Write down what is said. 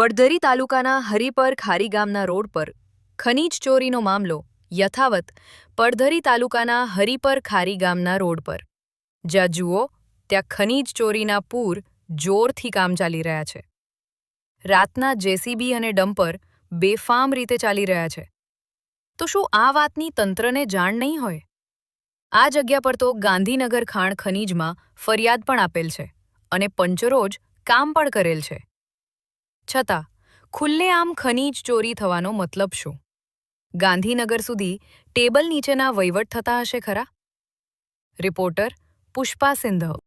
પડધરી તાલુકાના હરિપર ખારી ગામના રોડ પર ખનીજ ચોરીનો મામલો યથાવત પડધરી તાલુકાના હરિપર ખારી ગામના રોડ પર. જ્યાં જુઓ, ત્યાં ખનીજ ચોરીના પૂર જોરથી કામ ચાલી રહ્યા છે. રાતના જેસીબી અને ડમ્પર બેફામ રીતે ચાલી રહ્યા છે. તો શું આ વાતની તંત્રને જાણ નહીં હોય? આ જગ્યા પર તો ગાંધીનગર ખાણ ખનીજમાં ફરિયાદ પણ આપેલ છે અને પંચરોજ કામ પણ કરેલ છે. છતાં, ખુલ્લેઆમ ખનીજ ચોરી થવાનો મતલબ શું? ગાંધીનગર સુધી ટેબલ નીચેના વહીવટ થતા હશે ખરા? રિપોર્ટર પુષ્પા સિંધવ